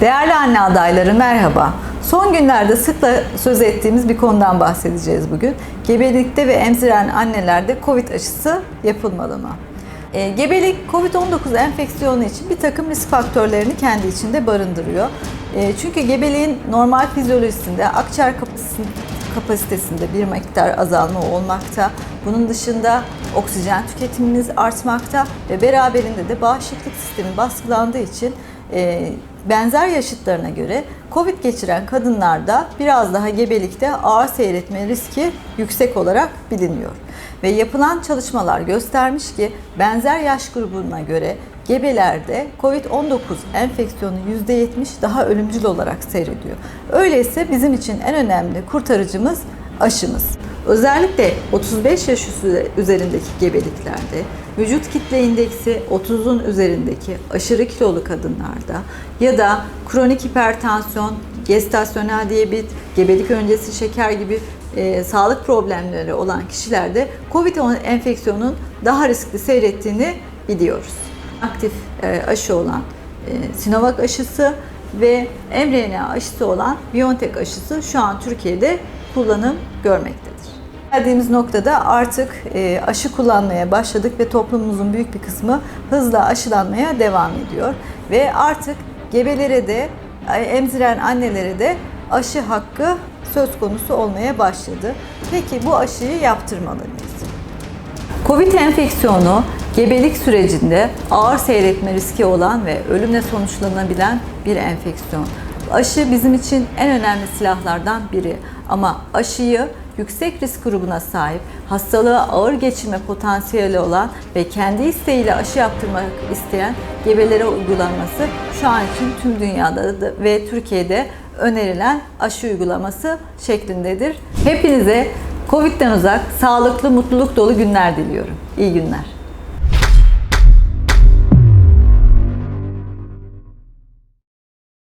Değerli anne adayları merhaba. Son günlerde sıkla söz ettiğimiz bir konudan bahsedeceğiz bugün. Gebelikte ve emziren annelerde COVID aşısı yapılmalı mı? E, gebelik COVID-19 enfeksiyonu için bir takım risk faktörlerini kendi içinde barındırıyor. E, çünkü gebeliğin normal fizyolojisinde akciğer kapasitesinde bir miktar azalma olmakta. Bunun dışında oksijen tüketimimiz artmakta ve beraberinde de bağışıklık sistemi baskılandığı için e, benzer yaşıtlarına göre COVID geçiren kadınlarda biraz daha gebelikte ağır seyretme riski yüksek olarak biliniyor. Ve yapılan çalışmalar göstermiş ki benzer yaş grubuna göre gebelerde COVID-19 enfeksiyonu %70 daha ölümcül olarak seyrediyor. Öyleyse bizim için en önemli kurtarıcımız aşımız. Özellikle 35 yaş üzerindeki gebeliklerde, vücut kitle indeksi 30'un üzerindeki aşırı kilolu kadınlarda ya da kronik hipertansiyon, gestasyonel diyabet, gebelik öncesi şeker gibi e, sağlık problemleri olan kişilerde COVID-19 enfeksiyonun daha riskli seyrettiğini biliyoruz. Aktif e, aşı olan e, Sinovac aşısı ve mRNA aşısı olan BioNTech aşısı şu an Türkiye'de kullanım görmektedir. Geldiğimiz noktada artık e, aşı kullanmaya başladık ve toplumumuzun büyük bir kısmı hızla aşılanmaya devam ediyor. Ve artık gebelere de, e, emziren annelere de aşı hakkı söz konusu olmaya başladı. Peki bu aşıyı yaptırmalı mıyız? Covid enfeksiyonu gebelik sürecinde ağır seyretme riski olan ve ölümle sonuçlanabilen bir enfeksiyon. Aşı bizim için en önemli silahlardan biri ama aşıyı yüksek risk grubuna sahip, hastalığı ağır geçirme potansiyeli olan ve kendi isteğiyle aşı yaptırmak isteyen gebelere uygulanması şu an için tüm dünyada da- ve Türkiye'de önerilen aşı uygulaması şeklindedir. Hepinize Covid'den uzak, sağlıklı, mutluluk dolu günler diliyorum. İyi günler.